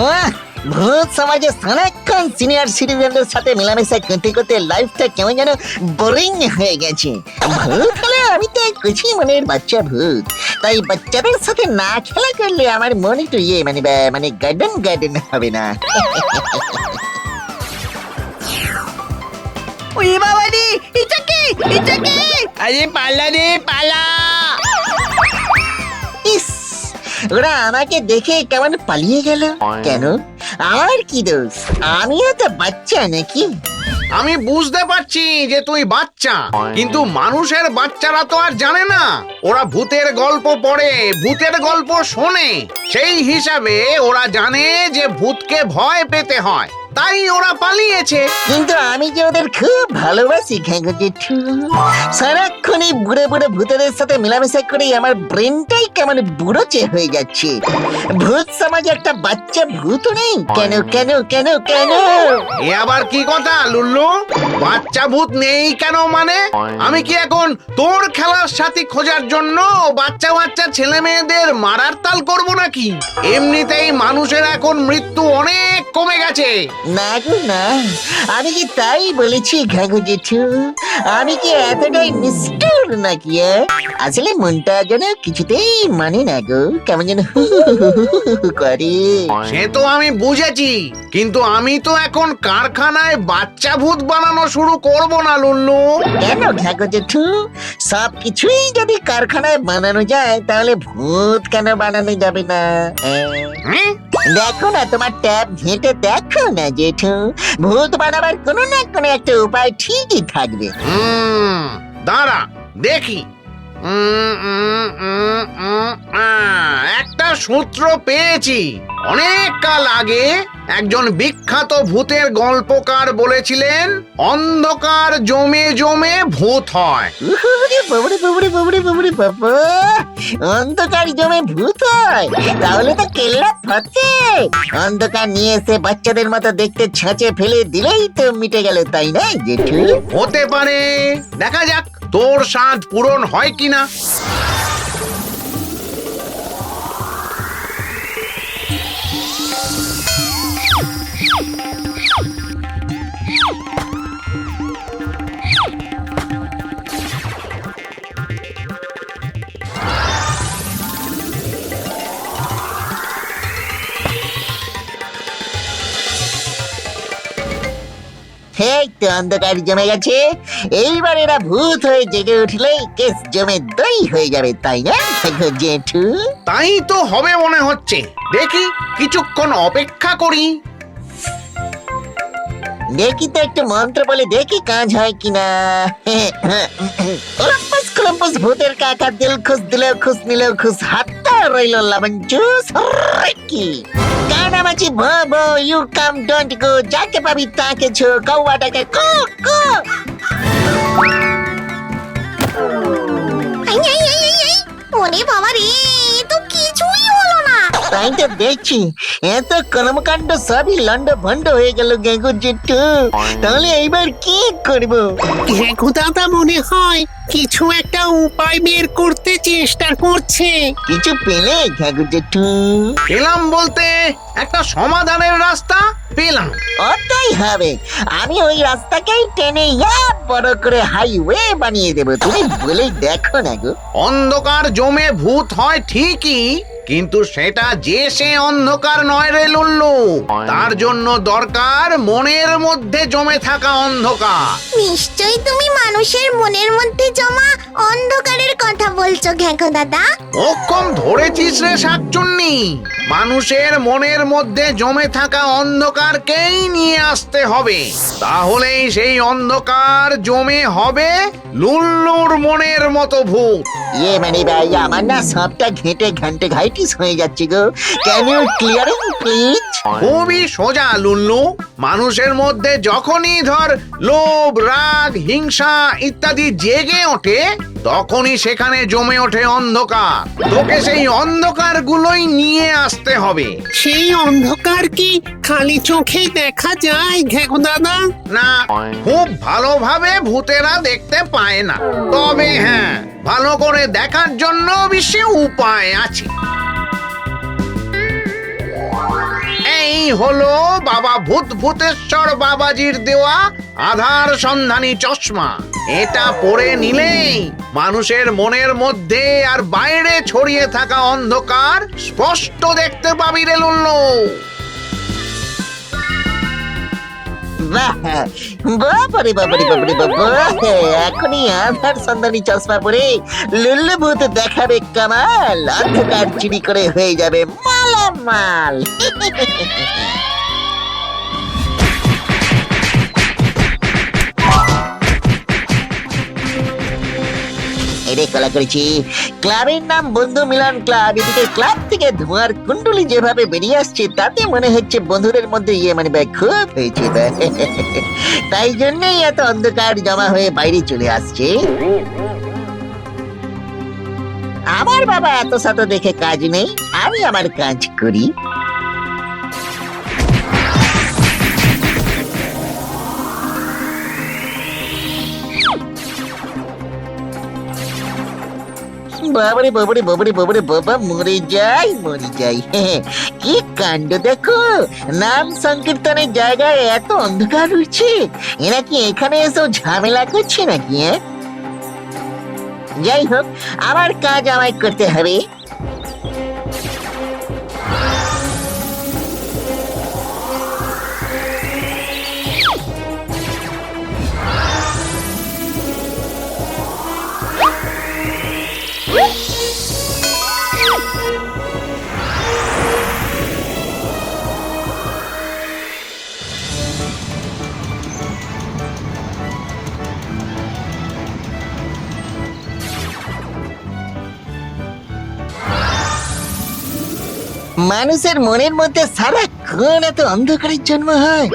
আহ, ভূত সমাজে সারাক্ষণ সিনিয়র সিটিজেনদের সাথে মেলামেশা করতে করতে লাইফটা কেমন যেন বোরিং হয়ে গেছে। ভূত হলে আমি তো কুচি মনের বাচ্চা ভূত। তাই বাচ্চাদের সাথে না খেলা করলে আমার মন একটু ইয়ে মানে মানে গার্ডেন গার্ডেন হবে না। ওই বাবা রে এটা কি? এটা কি? আরে পালা রে পালা! ইস ওরা আমাকে দেখে কেমন পালিয়ে গেল। কেন? আমার কি দোষ? আমিও তো বাচ্চা নাকি? আমি বুঝতে পারছি যে তুই বাচ্চা কিন্তু মানুষের বাচ্চারা তো আর জানে না। ওরা ভূতের গল্প পড়ে ভূতের গল্প শোনে। সেই হিসাবে ওরা জানে যে ভূতকে ভয় পেতে হয়। তাই ওরা পালিয়েছে। কিন্তু আমি যে ওদের খুব ভালোবাসি ঘ্যাঙ্গো জেঠু সারাক্ষণ এই বুড়ে বুড়ে ভূতেদের সাথে মেলামেশা করে আমার ব্রেনটাই কেমন বুড়োচে হয়ে যাচ্ছে। ভূত সমাজে একটা বাচ্চা ভূত নেই? কেন কেন কেন কেন? এ আবার কি কথা লুল্লু? বাচ্চা ভূত নেই কেন মানে? আমি কি এখন তোর খেলার সাথী খোঁজার জন্য বাচ্চা বাচ্চা ছেলে মেয়েদের মারার তাল করব নাকি? এমনিতেই মানুষের এখন মৃত্যু অনেক কমে গেছে। না গো না আমি কি তাই বলেছি ঘাঘু জেঠু? আমি কি এতটাই নিষ্ঠুর নাকি এ? আসলে মনটা যেন কিছুতেই মানে না গো কেমন যেন হু হু হু হু হু হু করে। সে তো আমি বুঝেছি কিন্তু আমি তো এখন কারখানায় বাচ্চা ভূত বানানো শুরু করব না লুল্লু। কেন ঘাঘু জেঠু? সব কিছুই যদি কারখানায় বানানো যায় তাহলে ভূত কেন বানানো যাবে না হ্যাঁ? দেখো না তোমার ট্যাব ঘেঁটে দেখো না জেঠু। ভূত বানাবার কোনো না কোনো একটা উপায় ঠিকই থাকবে। হুম, দাঁড়া দেখি। একটা সূত্র পেয়েছি। অনেক কাল আগে একজন বিখ্যাত ভূতের গল্পকার বলেছিলেন অন্ধকার জমে জমে ভূত হয়। বাবরে বাবরে বাবরে বাবরে বাবা। অন্ধকার জমে ভূত হয়? তাহলে তো অন্ধকার নিয়ে এসে বাচ্চাদের মতো দেখতে ছাঁচে ফেলে দিলেই তো মিটে গেল তাই না জেঠু? হতে পারে। দেখা যাক তোর সাধ পূরণ হয় কিনা। এই তো অন্ধকার জমে গেছে। এইবার এরা ভূত হয়ে জেগে উঠলেই কেস জমে দই হয়ে যাবে তাই না জেঠু? তাই তো হবে মনে হচ্ছে। দেখি কিছুক্ষণ অপেক্ষা করি। দেখি তো একটু মন্ত্র বলে দেখি কাজ হয় কিনা। ওলম্পাস কলম্পাস ভূতের কাকা দিল খুশ দিলেও খুশ নিলেও খুশ হাতটা রইল লবণ জুস কি কানামাছি ভব ইউ কাম ডোন্ট গো যাকে পাবি তাকে ছো কৌয়াটাকে কো কো। ওরে বাবা রে তো দেখছি এত কর্মকাণ্ড সবই লন্ড ভন্ড হয়ে গেল গেগু জিট্টু তাহলে এইবার কি করব ঘেঁকু দাদা মনে হয় কিছু একটা উপায় বের করতে চেষ্টা করছে কিছু পেলে ঘেগু জিট্টু পেলাম বলতে একটা সমাধানের রাস্তা পেলাম। ওটাই হবে। আমি ওই রাস্তাকেই টেনে ইয়া বড় করে হাইওয়ে বানিয়ে দেবো। তুমি বলেই দেখো না গো। অন্ধকার জমে ভূত হয় ঠিকই কিন্তু সেটা যে সে অন্ধকার নয় রে লুল্লু। তার জন্য দরকার মনের মধ্যে জমে থাকা অন্ধকার। নিশ্চয়ই তুমি মানুষের মনের মধ্যে জমা অন্ধকারের কথা বলছো ঘেঁকো দাদা। অক্ষম ধরেছিস রে শাকচুন্নি? মানুষের মনের মধ্যে জমে থাকা অন্ধকারকেই নিয়ে আসতে হবে। তাহলেই সেই অন্ধকার জমে হবে লুল্লুর মনের মতো ভূত। ইয়ে মানে ভাই আমার না সবটা ঘেঁটে ঘন্টে ঘাইটিস হয়ে যাচ্ছে গো। ক্যান ইউ ক্লিয়ারিং প্লিজ খুবই সোজা লুল্লু। মানুষের মধ্যে যখনই ধর লোভ রাগ হিংসা ইত্যাদি জেগে ওঠে তখনই সেখানে জমে ওঠে অন্ধকার। তোকে সেই অন্ধকার গুলোই নিয়ে আসতে হবে। সেই অন্ধকার কি খালি চোখে দেখা যায় ঘেঘু দাদা? না খুব ভালোভাবে ভূতেরা দেখতে পায় না। তবে হ্যাঁ ভালো করে দেখার জন্য বিশেষ উপায় আছে। এই হলো বাবা ভূত ভূতেশ্বর বাবাজির দেওয়া আধার সন্ধানী চশমা। এটা পরে নিলেই মানুষের মনের মধ্যে আর বাইরে ছড়িয়ে থাকা অন্ধকার স্পষ্ট দেখতে পাবি রে লুল্লু। বাবারে বাবারে বাবারে বাবা এখনই আধার সন্ধানী চশমা পরে লুল্লু দেখাবে কামাল। অন্ধকার চুরি করে হয়ে যাবে মালামাল। ক্লাবের নাম বন্ধু মিলন ক্লাব। এদিকে ক্লাব থেকে ধোঁয়ার যেভাবে বেরিয়ে আসছে, তাতে মনে হচ্ছে বন্ধুদের মধ্যে ইয়ে মানে খুব হয়েছে তাই জন্যই এত অন্ধকার জমা হয়ে বাইরে চলে আসছে। আমার বাবা এত সাথে দেখে কাজ নেই, আমি আমার কাজ করি। বাবারে বাবারে বাবারে বাবারে, বাবা, মরে যাই মরে যাই। কি কাণ্ড দেখো? নাম সংকীর্তনের জায়গায় এত অন্ধকার রয়েছে। এরা কি এখানে এসেও ঝামেলা করছে নাকি হ্যাঁ? যাই হোক, আমার কাজ আমায় করতে হবে। মানুষের মনের মধ্যে সারাক্ষণ এত অন্ধকারের জন্ম হয়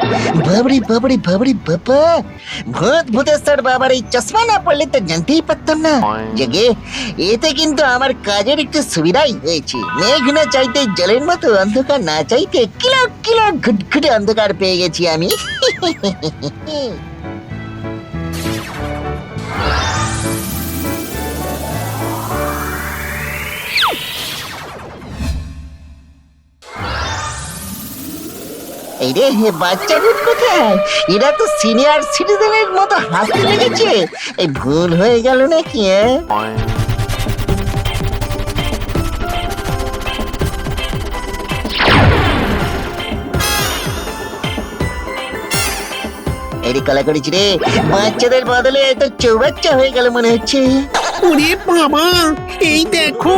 বাবরি বাবরি বাবরি বাবা ভূত ভূতেশ্বর বাবার এই চশমা না পড়লে তো জানতেই পারতাম না জেগে এতে কিন্তু আমার কাজের একটু সুবিধাই হয়েছে মেঘ না চাইতে জলের মতো অন্ধকার না চাইতে কিলো কিলো ঘুটঘুটে অন্ধকার পেয়ে গেছি আমি রে বাচ্চাদের কোথায়? এরা তো সিনিয়র সিটিজেনের মতো হাসতে লেগেছে। এই ভুল হয়ে গেল নাকি এরি কলা করেছি রে, বাচ্চাদের বদলে তো চৌবাচ্চা হয়ে গেল মনে হচ্ছে। বাবা! এই দেখো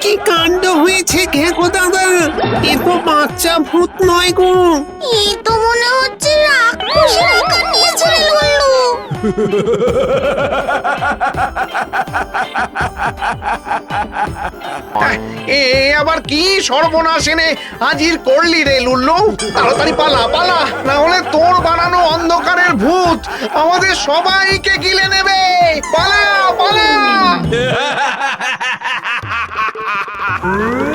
কি কাণ্ড হয়েছে ঘেকো দাদা। এ তো বাচ্চা ভূত নয় গো। এ তো মনে হচ্ছে রাক্ষসের আকার এ আবার কি সর্বনাশ এনে হাজির করলি রে লুল্লু? তাড়াতাড়ি পালা পালা, না হলে তোর বানানো অন্ধকারের ভূত আমাদের সবাইকে গিলে নেবে। পালা পালা।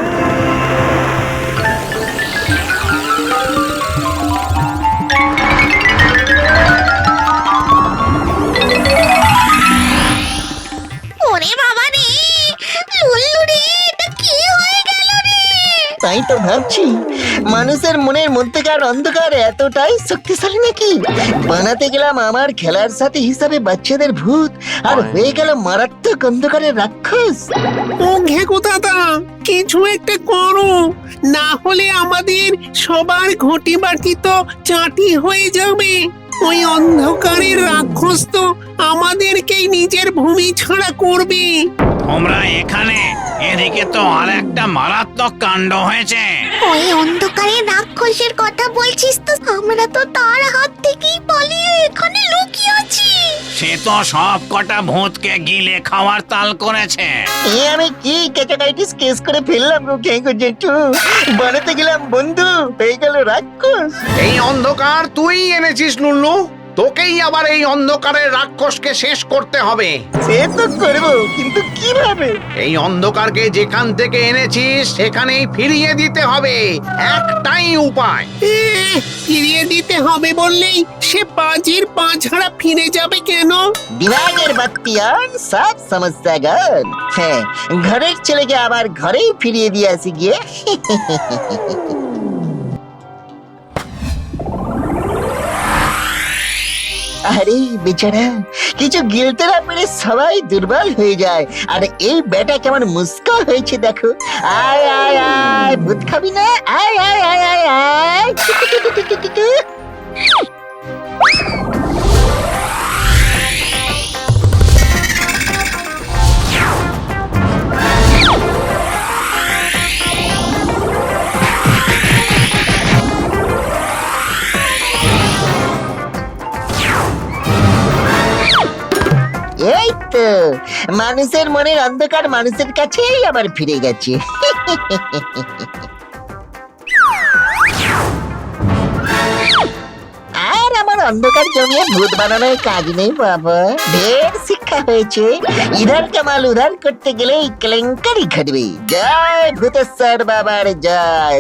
মানুষের মনের মধ্যেকার অন্ধকার এতটাই শক্তিশালী নাকি? বানাতে গেলাম আমার খেলার সাথে হিসাবে বাচ্চাদের ভূত আর হয়ে গেল মারাত্মক অন্ধকারের রাক্ষস। ও ঘেকো দাদা কিছু একটা করো। না হলে আমাদের সবার ঘটি বাটি তো চাটি হয়ে যাবে। ওই অন্ধকারের রাক্ষস তো আমাদেরকেই নিজের ভূমি ছাড়া করবে। তোমরা এখানে এদিকে তো আর একটা মারাত্মক কাণ্ড হয়েছে। ওই অন্ধকারে রাক্ষসের কথা বলছিস তো আমরা তো তার হাত থেকেই পালিয়ে এখানে লুকিয়ে আছি। সে তো সব কটা ভূতকে গিলে খাওয়ার তাল করেছে। এ আমি কি ক্যাটাকাইটিস কেস করে ফেললাম গো কেঁকো জেঠু? বানাতে গেলাম বন্ধু হয়ে গেল রাক্ষস। এই অন্ধকার তুই এনেছিস লুল্লু তোকেই আবার এই অন্ধকারের রাক্ষসকে শেষ করতে হবে। সে তো করব কিন্তু কীভাবে? এই অন্ধকারকে যেখান থেকে এনেছিস সেখানেই ফিরিয়ে দিতে হবে। একটাই উপায়। ফিরিয়ে দিতে হবে বললেই সে বাজির পা ছাড়া ফিরে যাবে কেন? দিমাগের বাক্তিয়ান সব সমস্যা গন হ্যাঁ ঘরের ছেলেকে আবার ঘরেই ফিরিয়ে দিয়ে আসি গিয়ে। আরে, বেচারা, কিছু গিলতে না পেরে সবাই দুর্বল হয়ে যায়। আর এই বেটা কেমন মুস্কা হয়েছে দেখো। আয় আয় আয়, ভূত খাবি না? আয় আয় আয় আয় আয়। মানুষের মনের অন্ধকার মানুষের কাছেই আবার ফিরে গেছে। আর আমার অন্ধকার জমিয়ে ভূত বানানোর কাজ নেই বাবা। ঢের শিক্ষা হয়েছে। ইধার কামাল উধার করতে গেলে এই কেলেঙ্কারি ঘটবে। জয় ভূতেশ্বর বাবার জয়।